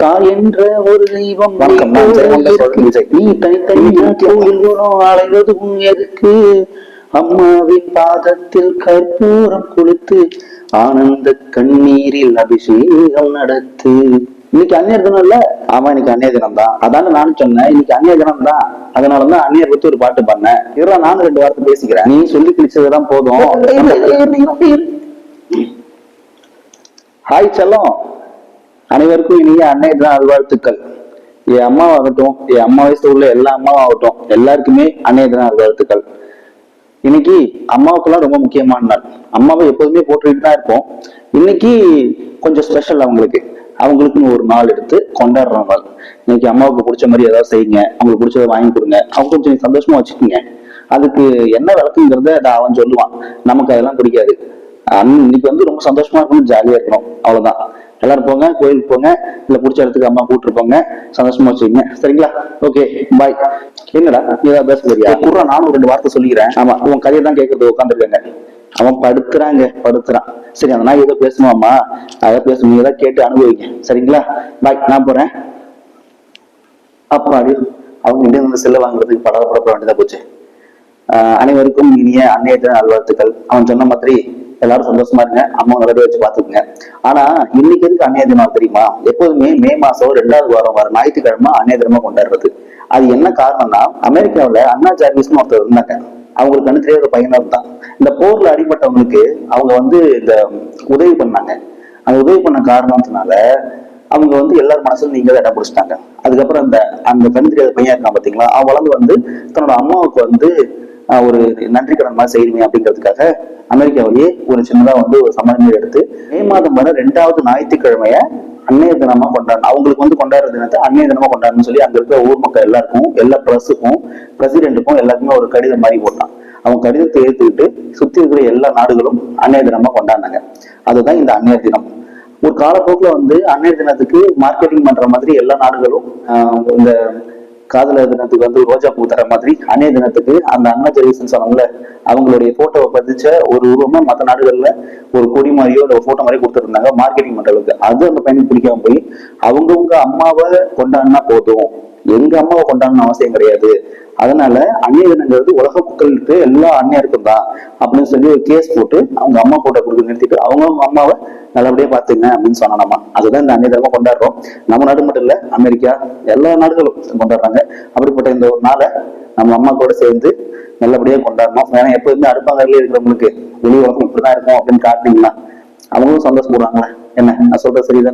தாய் என்ற ஒரு தெய்வம். நீ தனித்தனியா கோயில்களும் அலைவது உன் எதுக்கு? அம்மாவின் பாதத்தில் கற்பூரம் கொடுத்து ஆனந்த கண்ணீரில் அபிஷேகம் நடத்து. இன்னைக்கு அந்நியர் தினம் இல்ல? ஆமா இன்னைக்கு அன்னைய தினம் தான் அதான நானும் சொன்னேன். இன்னைக்கு அந்நிய தினம் தான் அதனாலதான் அந்நியர் பத்தி ஒரு பாட்டு பண்ணேன் இருடா நானும் ரெண்டு வார்த்தை பேசிக்கிறேன். நீ சொல்லி கிழிச்சதுதான் போதும். ஹாய் செல்லம். அனைவருக்கும் இனிய அன்னை தின நல்வாழ்த்துக்கள். என் அம்மாவாகட்டும் என் அம்மா வயசு உள்ள எல்லா அம்மாவாகட்டும் எல்லாருக்குமே அன்னை தின நல்வாழ்த்துக்கள். இன்னைக்கு அம்மாவுக்கெல்லாம் ரொம்ப முக்கியமான நாள். அம்மாவை எப்போதுமே போட்டுக்கிட்டு தான் இருப்போம். இன்னைக்கு கொஞ்சம் ஸ்பெஷல் அவங்களுக்கு. அவங்களுக்குன்னு ஒரு நாள் எடுத்து கொண்டாடுற நாள். இன்னைக்கு அம்மாவுக்கு பிடிச்ச மாதிரி ஏதாவது செய்யுங்க. அவங்களுக்கு பிடிச்சதை வாங்கி கொடுங்க. அவங்க கொஞ்சம் சந்தோஷமா வச்சுக்கோங்க. அதுக்கு என்ன விளக்குங்கிறத அதை அவன் சொல்லுவான். நமக்கு அதெல்லாம் பிடிக்காது. அன்~ இன்னைக்கு வந்து ரொம்ப சந்தோஷமா இருக்கணும் ஜாலியா இருக்கணும். அவ்வளவுதான். எல்லாரும் போங்க கோயிலுக்கு போங்க இல்ல பிடிச்ச இடத்துக்கு அம்மா கூட்டிட்டு போங்க சந்தோஷமா வச்சுக்கோங்க. சரிங்களா? ஓகே பாய் என்னடா நீ ஏதாவது பேச போறியா? குர்ரா நானும் ரெண்டு வார்த்தை சொல்லிக்கிறேன். ஆமா. உன் கதையை தான் கேட்கறது உட்காந்துருக்காங்க அவன் படுத்துறாங்க படுத்துறான். சரி அந்த நாய் ஏதோ பேசணுமாமா அதை பேச நீங்க ஏதாவது கேட்டு அனுபவிங்க. சரிங்களா? பாய் நான் போறேன். அப்பாடி அவங்க இங்கே வந்து செல்ல வாங்குறதுக்கு படாத படப்பட வேண்டியதா போச்சு. ஆஹ் அனைவருக்கும் இனிய அன்னைய நல்வாழ்த்துக்கள். அவன் சொன்ன மாதிரி எல்லாரும் சந்தோஷமா இருங்க. அம்மா நல்லபடியா வச்சு பாத்துக்குங்க ஆனா இன்னைக்கு எதுக்கு அன்னைய தினம் தெரியுமா? எப்போதுமே மே மாசம் ரெண்டாவது வாரம் வர ஞாயிற்றுக்கிழமை அன்னைய தினமா கொண்டாடுறது. அது என்ன காரணம்னா அமெரிக்காவில் அண்ணா ஜார்விஸ்னு ஒருத்தர் இருந்தாங்க. அவங்களுக்கு கண்ணு தெரியாத ஒரு பையனா இருந்தான். இந்த போர்ல அடிபட்டவங்களுக்கு அவங்க வந்து இந்த உதவி பண்ணாங்க. அந்த உதவி பண்ண காரணத்தினால அவங்க வந்து எல்லார் மனசுல நீங்க இடம் பிடிச்சிட்டாங்க. அதுக்கப்புறம் அந்த அந்த கண் தெரியாத பையன் இருக்கான் பாத்தீங்களா? அவன் வளர்ந்து வந்து தன்னோட அம்மாவுக்கு வந்து ஒரு நன்றி கடன் மாதிரி செய்யணுமே அப்படிங்கிறதுக்காக அமெரிக்காவிலேயே ஒரு சின்னதா வந்து ஒரு சம்மதம் எடுத்து மே மாதம் வர ரெண்டாவது ஞாயிற்றுக்கிழமைய அன்னைய தினமா கொண்டாடணும். அவங்களுக்கு வந்து கொண்டாடுற தினத்தை அன்னைய தினமா கொண்டாடணும்னு சொல்லி அங்க இருக்கிற ஊர் மக்கள் எல்லாருக்கும் எல்லா பிரஸுக்கும் பிரசிடென்ட்டுக்கும் எல்லாருக்குமே ஒரு கடிதம் மாதிரி போட்டான். அவன் கடிதத்தை ஏத்துக்கிட்டு சுத்தி இருக்கிற எல்லா நாடுகளும் அன்னைய தினமா கொண்டாடினாங்க. அதுதான் இந்த அன்னைய தினம். ஒரு காலப்போக்குல வந்து அன்னைய தினத்துக்கு மார்க்கெட்டிங் பண்ற மாதிரி எல்லா நாடுகளும் ஆஹ், இந்த காதலர் தினத்துக்கு வந்து ரோஜா பூ தர மாதிரி அன்னைய தினத்துக்கு அந்த அண்ணா ஜெரிசன் சொன்னாங்கல்ல அவங்களுடைய போட்டோவை பதிச்ச ஒரு உருவமா மற்ற நாடுகள்ல ஒரு கொடி மாதிரியோ இல்ல ஒரு போட்டோ மாதிரியோ கொடுத்துருந்தாங்க மார்க்கெட்டிங் பண்றதுக்கு அது அந்த பையனுக்கு பிடிக்காம போய் அவங்கவுங்க அம்மாவை கொண்டாடினா போதும். எங்க அம்மாவை கொண்டாடணும் அவசியம் கிடையாது. அதனால அந்நிய தினங்கிறது உலக மக்களுக்கு எல்லா அந்நியருக்கும் தான் அப்படின்னு சொல்லி ஒரு கேஸ் போட்டு அவங்க அம்மா போட்ட கொடுக்க நிறுத்திட்டு அவங்க அவங்க அம்மாவை நல்லபடியா பாத்துங்க அப்படின்னு சொன்னாமா அதுதான் இந்த அந்நிய தினமா கொண்டாடுறோம். நம்ம நாடு மட்டும் இல்ல அமெரிக்கா எல்லா நாடுகளும் கொண்டாடுறாங்க. அப்படிப்பட்ட இந்த ஒரு நாளை நம்ம அம்மா கூட சேர்ந்து நல்லபடியா கொண்டாடணும். ஏன்னா எப்போதுமே அடுப்பாங்கல்ல இருக்கிறவங்களுக்கு? வெளி உலகம் இப்படிதான் இருக்கும் அப்படின்னு காட்டினீங்கன்னா அவங்களும் சந்தோஷப்படுவாங்களே. என்ன? நான் சொல்றது சரிதான்?